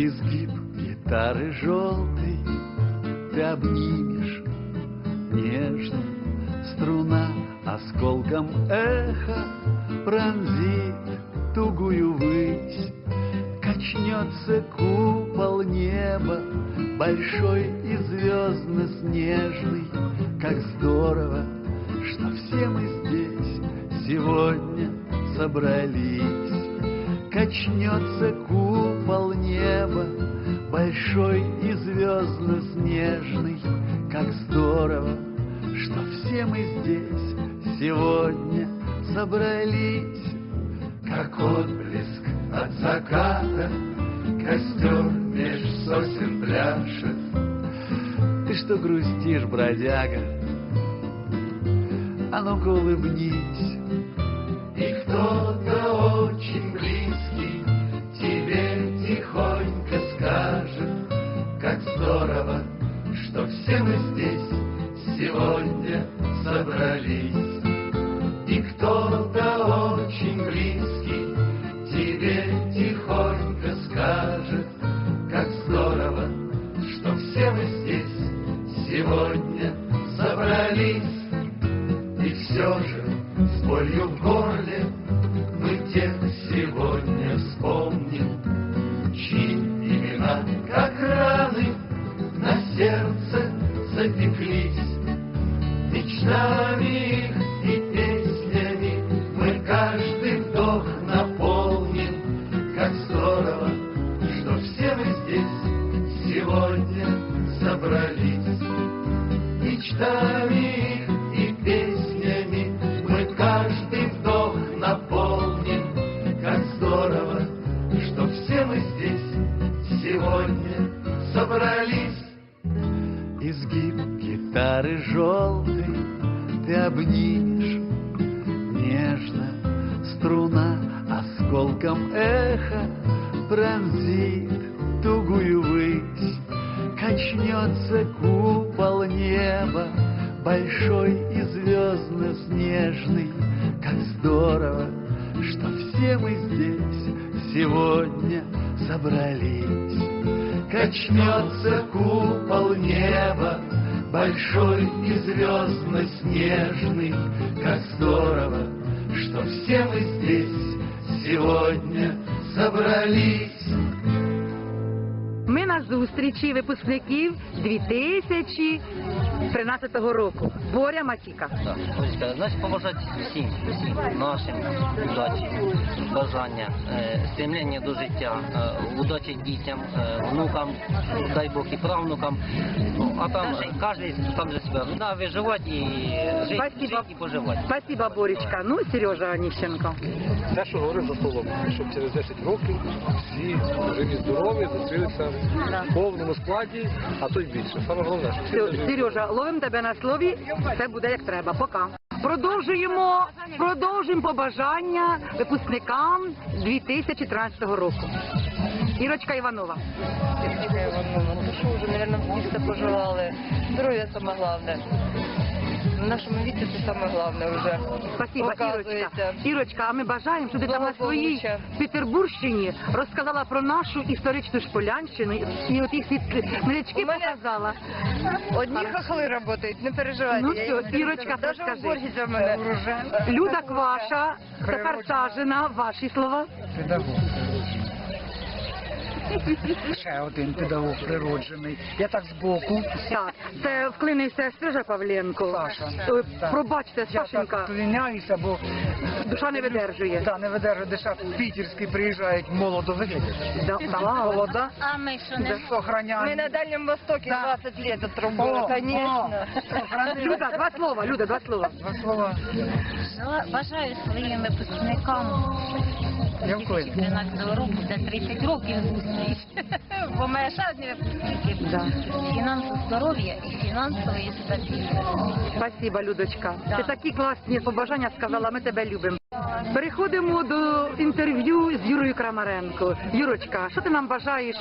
Изгиб гитары желтой Ты обнимешь нежно Струна осколком эха Пронзит тугую высь Качнется купол неба Большой и звездно-снежный Как здорово, что все мы здесь Сегодня собрались Качнется купол неба Большой и звездно-снежный Как здорово, что все мы здесь Сегодня собрались. Как отблеск от заката Костер меж сосен пляшет. Ты что грустишь, бродяга? А ну-ка улыбнись. И кто-то все мы здесь сегодня собрались. большой и звездно-снежный, как здорово, что все мы здесь сегодня собрались. Качнется купол неба, большой и звездно-снежный, как здорово, что все мы здесь сегодня собрались. Ми на зустрічі випускників 2013 року. Боря Матіка. Так, Олечка, значить побажати всім, всім нашим удачі, бажання, е, стремлення до життя, е, удачі дітям, е, внукам, дай Бог і правнукам. Ну, а там кожен сам за себе. Да, виживати і жити, Спасибо. жити і поживати. Спасибо, Боречка. Ну, Сережа Аніщенко. те, що говорив за столом, щоб через 10 років всі живі здорові зустрілися в повному складі, а то й більше. Саме головне, щоб всі Сережа, ловимо тебе на слові, все буде як треба. Пока. Продовжуємо, продовжуємо побажання випускникам 2013 року. Ірочка Іванова. Ірочка Іванова, ну що вже, мабуть, всі все пожелали. Здоров'я саме головне. В нашому віці це саме головне вже. Спасибо, Ірочка. Ірочка, а ми бажаємо, щоб ти там на своїй. Петербурщині розказала про нашу історичну шполянщину і от їх смірячки У показала. Одні хахли працюють, не переживайте. Ну все, Ірочка. Розкажи. Люда Кваша, Сахарчажина, ваші слова. педагог. Ще один педагог природжений. Я так збоку. Так, це вклинився Сережа Павленко. Саша. Е, Так. Пробачте, Я так Сашенька, вклиняюся, бо душа не видержує. та не видержує, де ще питерські приїжджають молодо видять. Да, да. молода, А ми що не Ми охраняють. на Дальнем Востоке Да. 20 лет отрубали, О, конечно. Люда, два слова, Люда, два слова. Два слова. Жела- бажаю своїм випускникам. 2013 року, це 30 років зустріч. Бо моя випускники. Да. Фінансового здоров'я і фінансової стабільності. Спасибо, Людочка. Да. Ти такі класні побажання сказала, ми тебе любимо. Переходимо до інтерв'ю з Юрою Крамаренко. Юрочка, що ти нам бажаєш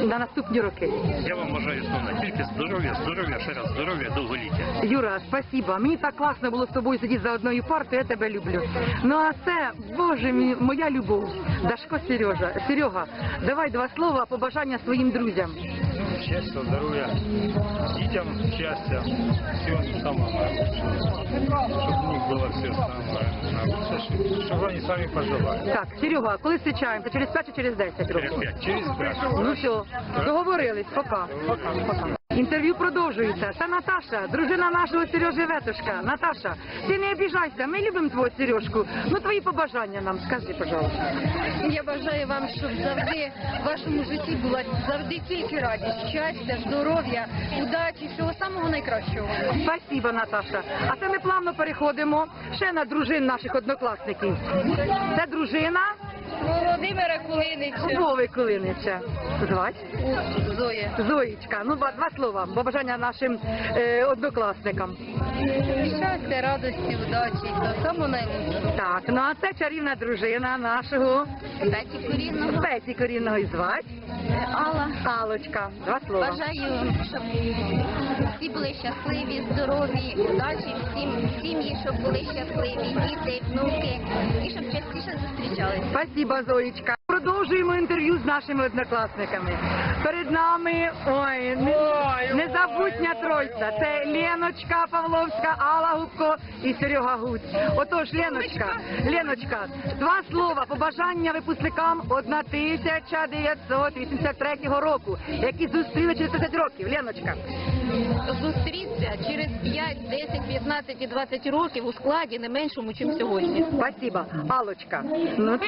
на наступні роки? Я вам бажаю основне тільки здоров'я, здоров'я, ще раз здоров'я, довголіття. Юра, спасіба. Мені так класно було з тобою сидіти за одною партою, я тебе люблю. Ну а це, боже мій, моя любов. Дашко Сережа. Серега, давай два слова побажання своїм друзям. Щастя, здоров'я, дітям щастя, всього самого. Щоб у них було все саме найкраще, що вони самі пожелають. Так, Серега, коли зустрічаємося? Через 5 чи через 10 Через років? Через 5. Ну все, договорились, пока. Пока. Інтерв'ю продовжується. Це Наташа, дружина нашого Сережи Ветушка. Наташа, ти не обіжайся, ми любимо твого Сережку. Ну твої побажання нам, скажи, пожалуйста. Я бажаю вам, щоб завжди в вашому житті була завжди тільки радість, щастя, здоров'я, удачі, всього самого найкращого. Спасибо, Наташа. А це ми плавно переходимо ще на дружин наших однокласників. Це дружина Володимира Кулинича. Вови Кулинича. Звать? Зоя. Зоїчка. Ну, два, два слова. Побажання нашим е, однокласникам. Щастя, радості, удачі, всього самого найкращого. Так, ну а це чарівна дружина нашого Петі Корінного. Петі корінного і звать. Алла. Алочка. Два слова. Бажаю, щоб всі були щасливі, здорові, удачі всім сім'ї, щоб були щасливі, діти, внуки, і щоб частіше зустрічалися. Спасибо, Зоїчка. Продовжуємо інтерв'ю з нашими однокласниками. Перед нами ой, не- незабутня тройця. Це Леночка Павловська, Алла Губко і Серега Гуць. Отож, Леночка, Леночка, два слова побажання випускникам 1983 року, які зустріли через 30 років. Леночка. Зустріться через 5, 10, 15 і 20 років у складі не меншому, ніж сьогодні. Спасибо. Алочка. Ну.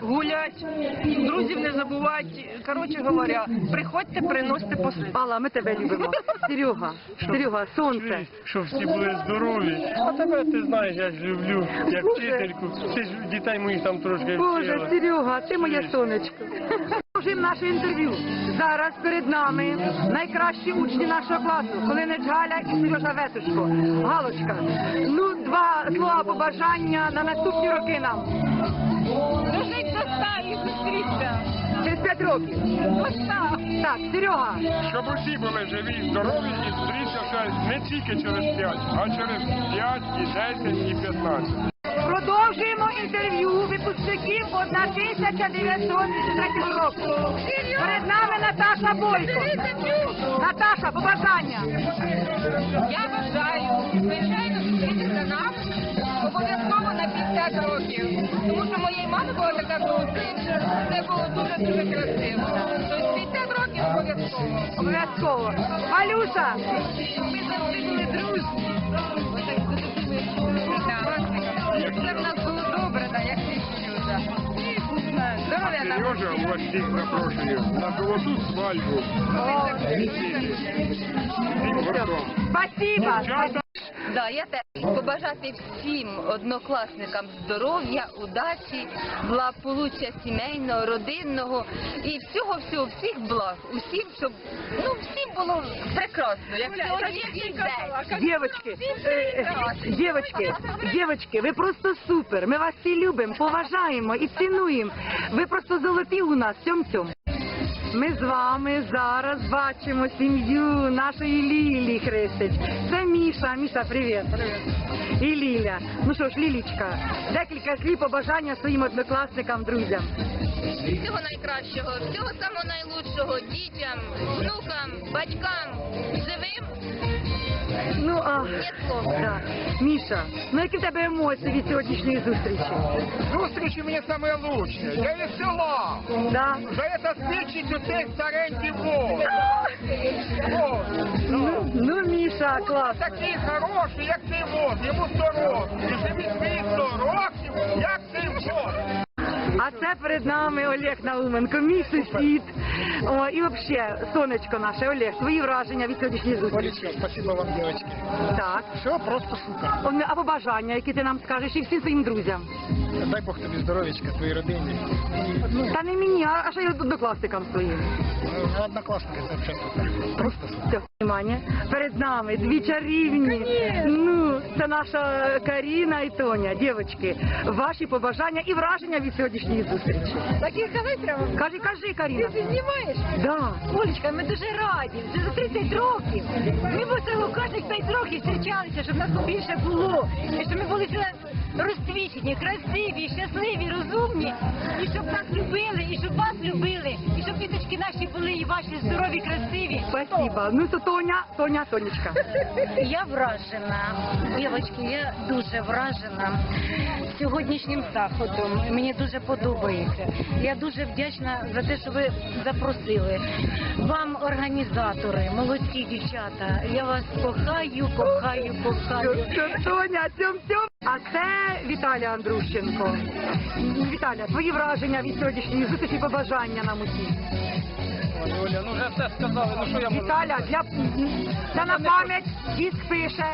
Гулять, друзів не забувати. Коротше говоря, приходьте, приносите посилки. Алла, ми тебе любимо. Серега, Серега, сонце. Щоб всі були здорові. А тебе ти знаєш, я ж люблю, як вчительку. Ти ж дітей моїх там трошки Боже, вчила. Серега, ти моє сонечко. Продовжуємо наше інтерв'ю. Зараз перед нами найкращі учні нашого класу. Колинець Галя і Сережа Ветушко. Галочка, ну два слова побажання на наступні роки нам. Дожить до ста і зустріться. Через п'ять років. До. Так, Серега, Щоб усі були живі, здорові і зустрічався не тільки через 5, а через 5 і 10 і 15. Продовжуємо інтерв'ю випускників 1983 року. Перед нами Наташа Бойко. Наташа, побажання. Я бажаю, звичайно, зустрітися нам обов'язково на 50 років. Тому що моєї мами була така зустріч. Це було дуже-дуже красиво. Тобто 50 років обов'язково. Обов'язково. Валюша, Ми завжди були дружні. Як це в нас було добре, да, як ти Сережа. Здоров'я нам. Сережа вас всіх запрошує на золоту свадьбу. Всім гуртом. спасибо. Дівчата, Да, я теж побажати всім однокласникам здоров'я, удачі, благополуччя сімейного, родинного і всього всього всіх благ. Усім, щоб ну всім було прекрасно, як сьогоднішній день. Девочки, э, девочки, девочки, ви просто супер. Ми вас всі любимо, поважаємо і цінуємо. Ви просто золоті у нас цьом цьом. Ми з вами зараз бачимо сім'ю нашої Лілі Хрестич. Це Міша. Міша, привіт. І Ліля. Ну що ж, Лілічка, декілька слів побажання своїм однокласникам, друзям. Всього найкращого, всього самого найлучшого дітям, внукам, батькам, живим. Ну а да. Міша, ну які в тебе емоції від сьогоднішньої зустрічі? зустрічі мені саме лучше. Я із села. Да? За це свідчить у цей старенький вовк. Ну, ну Міша, клас. Такий хороший, як цей вовк. Йому 100 років. І живіть свої 100 років, як цей вовк. А це перед нами Олег Науменко, мій сусід. О, і взагалі, сонечко наше, Олег, свої враження від сьогоднішньої зустрічі. спасибо вам, девочки. Так. Все просто супер. О, А побажання, які ти нам скажеш, і всім своїм друзям. Дай Бог тобі здоров'ячка, твоїй родині. Та не мені, а а ще й однокласникам своїм. Ну, Однокласники, це взагалі супер. Просто супер. Все, внимание. Перед нами дві чарівні. Ну, це наша Каріна і Тоня. Дівчатки, ваші побажання і враження від сьогоднішньої зустрічі. Так і сказати треба. Кажи, кажи, Каріна. Ти знімаєш? Да. Олечка, ми дуже раді. Вже за 30 років. Ми б кожних 5 років зустрічалися, щоб нас побільше було. І щоб ми були розквічені, красиві, щасливі, розумні. І щоб нас любили, і щоб вас любили, і щоб діточки наші були і ваші здорові, красиві. Спасибо. Ну то Тоня, Тоня, Тонечка. Я вражена, дівчатки, я дуже вражена сьогоднішнім заходом. Мені дуже подобається. Я дуже вдячна за те, що ви запросили. Вам, організатори, молодці дівчата. Я вас кохаю, кохаю, кохаю. Тоня, цьом. А це Віталія Андрущенко. Віталя, твої враження від сьогоднішньої зустрічі, побажання нам усім. Оля, ну вже все сказали, ну що я можу? Віталя, для, для на пам'ять диск пише.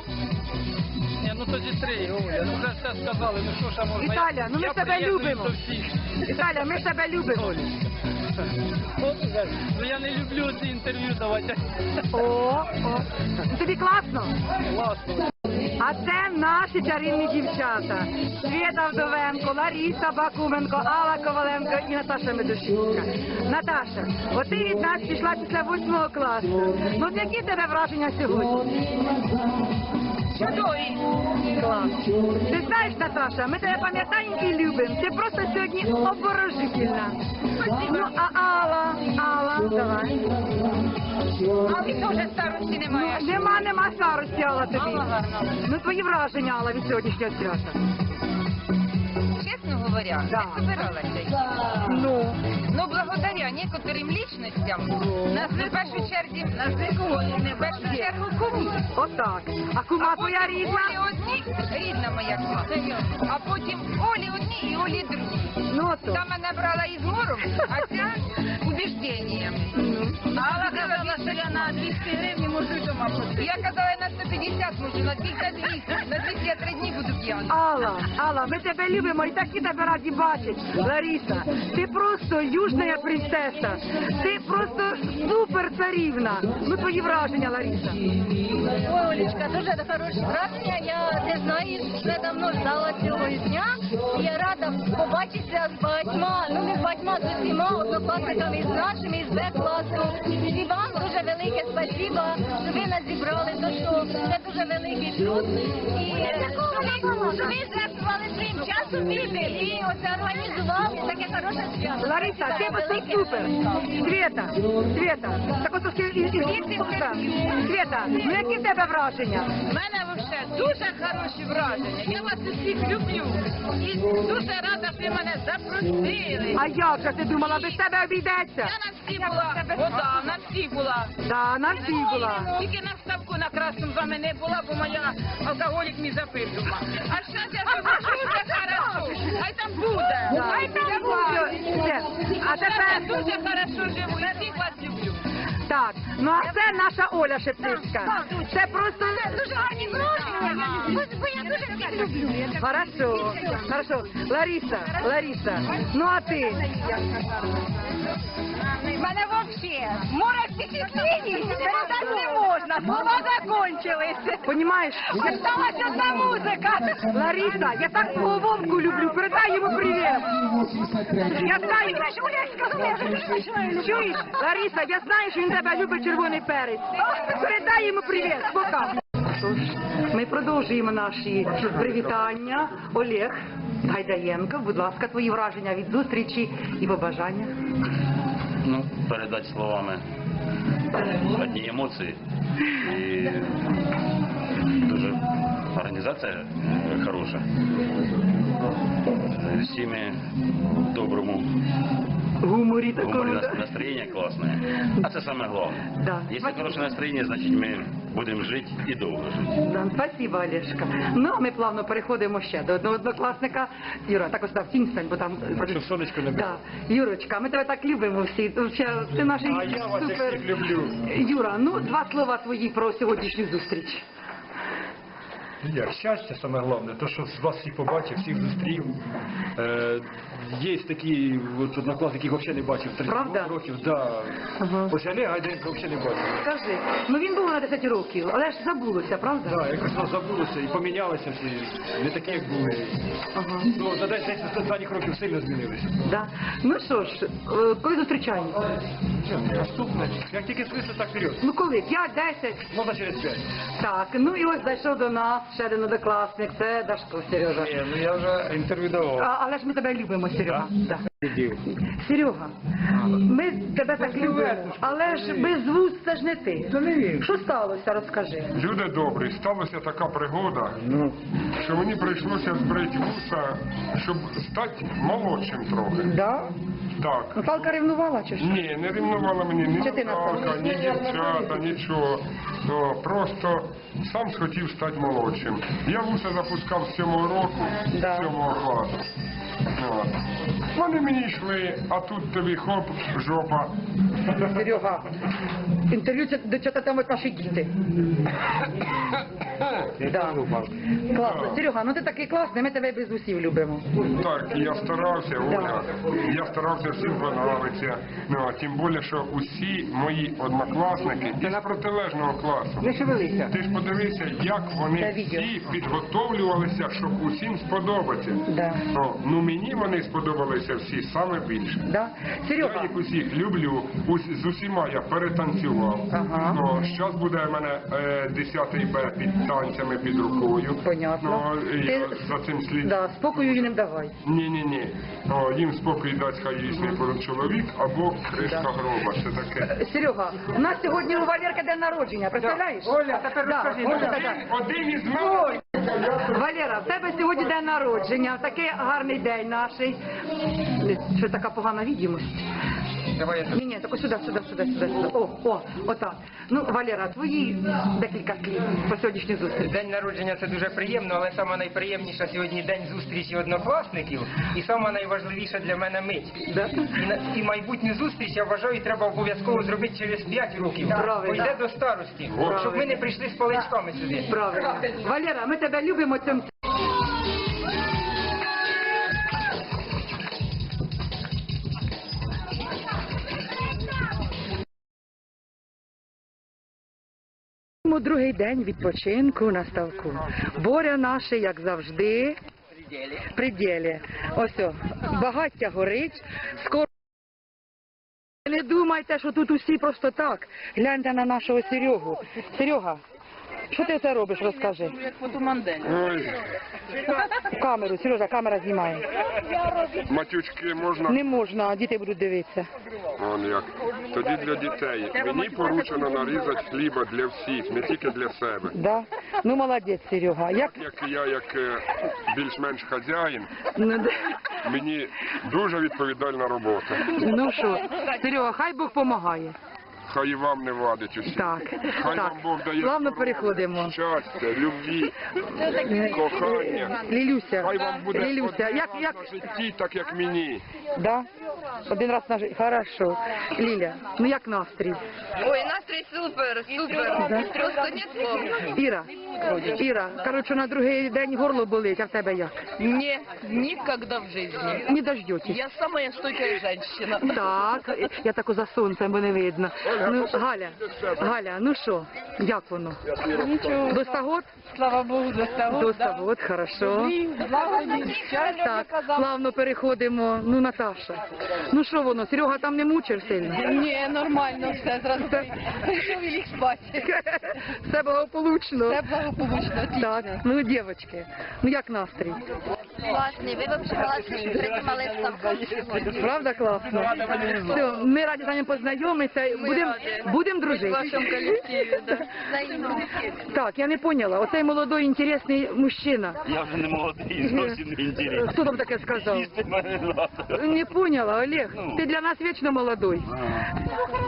Ні, ну то зістри, Оля, ну вже все сказали, ну що ще можна? Віталя, ну ми Я тебе приєднуюсь любимо. до всіх. Віталя, ми тебе любимо. Ну я не люблю ці інтерв'ю давати. О, о. Ну, Тобі класно? Класно. А це наші чарівні дівчата. Свєта Вдовенко, Ларіса Бакуменко, Алла Коваленко і Наташа Медушинська. Наташа, от ти від нас пішла після восьмого класу. Ну які тебе враження сьогодні? Чудові. Клас. Ти знаєш, Наташа, ми тебе пам'ятаємо і любимо. Ти просто сьогодні обворожительна. Ну, а Алла, Алла, давай. А ви теж старості немає. Ну, нема, нема старості, Алла, тобі. Ну, твої враження, Алла, від сьогоднішнього свята. Да. не собиралася. Ну, Ну, благодаря некоторым личностям, нас в першу чергу, нас не в першу чергу кумі. отак. А кума твоя рідна? Олі одні, рідна моя кума. А потім Олі одні і Олі другі. Ну, ото. Та мене брала із мором, а ця убіжденнями. Алла казала, що я на 200 гривень можу й дома ходити. Я казала, я на 150 можу, на 200 На 200 я три дні буду п'яна. Алла, Алла, ми тебе любимо і такі тебе раді бачить. Лариса, ти просто южна принцеса. Ти просто царівна. Ну твої враження, Лариса. Ой, Олечка, дуже хороше враження. Я не знаю, вже давно ждала цього дня. І я рада побачитися з багатьма, ну не з багатьма, з усіма однокласниками з нашими, з Б-класу. І вам дуже велике спасіба, що ви нас зібрали, то що це дуже великий труд. І е, що ви, що ви жертвували своїм часом вільним і оце організували таке хороше свято. Лариса, ти просто супер. Света, Света, так і, і, і, ну які в тебе враження? У мене взагалі дуже хороші враження. Я вас усіх люблю. І дуже рада, що ви мене запросили. А як же ти думала, без тебе обійдеться? Я на всі була. Вода, на всі була. Да, на всі була. Тільки на ставку на красному вами не була, бо моя алкоголік мій запив. А зараз я скажу, дуже хорошо. Хай там буде. Хай там буде. А тепер дуже хорошо живу і всіх вас люблю. Так. Ну а це наша Оля Шептицька. Це просто Дуже гарні враження. Бо я дуже всіх люблю. Хорошо, хорошо. Лариса, Лариса, ну а ти? Мене взагалі море впечатлені передати не можна. Слова закончились. Понімаєш? Осталась одна музика. Лариса, я так Вовку люблю, передай йому привіт. Я знаю, чуєш, Лариса, я знаю, що він тебе любить червоний перець. Передай йому привіт, пока. Ми продовжуємо наші привітання. Олег Гайдаєнко, будь ласка, твої враження від зустрічі і побажання. Ну, передати словами одні емоції. І дуже організація е, хороша. Е, Всіми в доброму Гуморі такому. гуморі да. нас- настроєння класне. А це саме головне. Да. Якщо хороше настроєння, значить ми будемо жити і довго жити. Да, спасибо, Олешка. Ну, а ми плавно переходимо ще до одного однокласника. Юра, так ось став тінь стань, бо там... Щоб сонечко не Да. Юрочка, ми тебе так любимо всі. Ще Ти наш А я вас як супер... всіх люблю. Юра, ну, два слова твої про сьогоднішню зустріч. Як щастя саме головне, то що з вас всіх побачив, всіх зустрів. Е, є такі от, однокласники, яких взагалі не бачив 30 Правда? років. Да. Ага. Ось Олега Гайденка взагалі не бачив. Скажи, ну він був на 10 років, але ж забулося, правда? Да, якось воно забулося і помінялися всі, не такі, як були. Ага. Ну, за 10 останніх років сильно змінилися. Да. Ну що ж, е, коли зустрічаємося? Наступне, як тільки свист, так вперед. Ну коли? 5-10? Можна через 5. Так, ну і ось зайшов до нас ще один однокласник, це Дашко Сережа. Ні, ну я вже інтерв'ю давав. А, але ж ми тебе любимо, Серега. Да. Серега, ми тебе так любимо, але ж без вуз це ж не ти. То не він. Що сталося, розкажи. Люди добрі, сталася така пригода, що мені прийшлося збрити вуса, щоб стати молодшим трохи. Да? Так. Наталка ревнувала чи що? Ні, не рівнувала мені ні Чи ти Наталка, ні дівчата, нічого. Ну, просто сам схотів стати молодшим. Я вуса запускав з цього року, Да. з 7 класу. От. Вони мені йшли, а тут тобі хоп, жопа. Серега, інтерв'ю це чого там от наші діти. Да. Класно. Серега, ну ти такий класний, ми тебе без усів любимо. Так, я старався, Оля. Я старався всім понравитися. Ну, а тим більше, що усі мої однокласники із протилежного класу. Не шевелися. Ти ж подивися, як Та вони відео. всі підготовлювалися, щоб усім сподобатися. Да. О, ну мені вони сподобалися всі саме більше. Да? Я Серега, їх усіх люблю, з усіма я перетанцював. Ага. Ну, зараз буде в мене е, 10 Б під танцями під рукою. Понятно. Ну, і я Ти- за цим слід. да, спокою їм не давай. Ні, ні, ні. О, їм спокій дасть хай вісний чоловік або кришка гроба. Це таке. Серега, у нас сьогодні у Валерка день народження, представляєш? Оля, тепер Да, розкажи. Оля, Оля, да, да. Один із мене. Валера, в тебе сьогодні день народження, такий гарний день наший. Що така погана відомість? Давай я Ні, ні, так ось сюди, сюди, сюди, сюди, сюди. О, о, отак. Ну, Валера, твої декілька слів по сьогоднішній зустрічі. День народження це дуже приємно, але саме найприємніша сьогодні день зустрічі однокласників і саме найважливіша для мене мить. Да? І, на- і майбутню зустріч я вважаю, треба обов'язково зробити через 5 років. Правильно. Бо йде до старості, щоб ми не прийшли з паличками сюди. Правильно. Валера, ми тебе любимо цим. Другий день відпочинку на ставку. Боря наше, як завжди, при ділі. Ось, о, багаття горить, скоро. Не думайте, що тут усі просто так. Гляньте на нашого Серегу. Серега, що ти це робиш, розкажи. Ой, Камеру, Сережа, камера знімає. матючки можна. Не можна, діти будуть дивитися. Он як. Тоді для дітей. Мені поручено нарізати хліба для всіх, не тільки для себе. Да? Ну, молодець, Серега. Як, Як я, як е, більш-менш хазяїн, ну, д- мені дуже відповідальна робота. ну що, Серега, хай Бог помагає. Хай і вам не вадить усі. Так, Хай так. вам Бог дає Плавно здоров'я, переходимо. щастя, любві, кохання. Лілюся, Хай вам буде Лілюся, один як, раз як, на житті, так як мені. да? Один раз на життя. Хорошо. Ліля, ну як настрій? Ой, настрій супер, супер. Просто нет слов. Іра, Іра, коротше, на другий день горло болить, а в тебе як? Не, никогда в жизни. Не дождетесь. Я самая стойкая женщина. Так, я таку за сонцем, бо не видно. Ну, Галя, Галя, ну що, як воно? Нічого. До стагод? Слава Богу, до того. До стагод, хорошо. Благоді, щастя, Так, плавно переходимо. Ну, Наташа. Ну що воно, Серега там не мучив сильно? Ні, нормально все, зразу прийшов і ліг спати. Все благополучно. Все благополучно, Так, ну, дівчатки, ну як настрій? Класний, ви взагалі що ставку сьогодні. Правда класно? Все, ми раді з вами познайомитися. Будемо будем дружити. колективі, да. Так, я не поняла. Оцей молодой інтересний мужчина. Я вже не молодий, зовсім не інтересний. Хто там таке сказав? Їсти мене не надо. Не поняла, Олег. Ти для нас вечно молодой.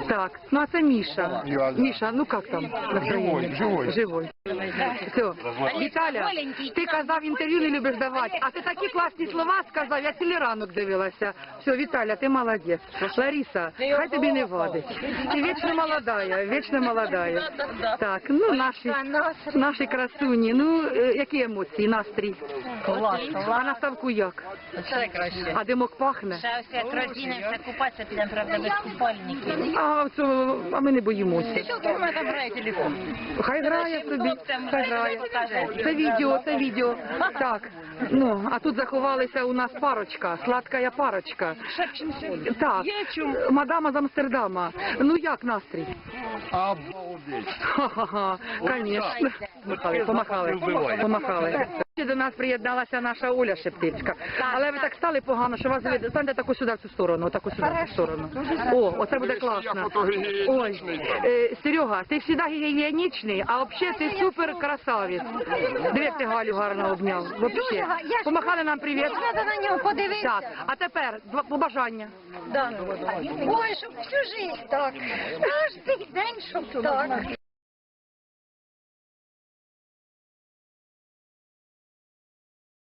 Так, ну а це Міша. Міша, ну як там? Живой, живой. Живой. Все. Віталя, ти казав інтерв'ю не любиш давати, а ти такі класні слова сказав, я цілий ранок дивилася. Все, Віталя, ти молодець. Лариса, хай тобі не вадить. Ти вічно молодая, вічно молодая. Так, ну наші, наші красуні, ну е, які емоції, настрій? Клас, А на ставку як? А димок пахне? Роздінемося купатися, підемо, правда, без купальників. А, це, а ми не боїмося. Що ти мене там грає телефон? Хай грає собі, хай грає. Це відео, це відео. Так, ну, а тут заховалися у нас парочка, сладкая парочка. Так, мадама з Амстердама. Ну як настрій? Обалдеть. Ха-ха-ха, конечно. Помахали, помахали, помахали. Ще До нас приєдналася наша Оля Шептицька. Але ви так стали погано, що вас видно. Станьте таку сюди в цю сторону, отаку сюди в цю сторону. О, оце буде класно. Ой, е, Серега, ти завжди гігієнічний, а взагалі ти супер красавець. Диви, ти Галю гарно обняв. Вообще. Помахали нам привіт. Треба на нього подивитися. Так, а тепер два побажання. Ой, щоб всю життя так. Кожний день, щоб так. Lord.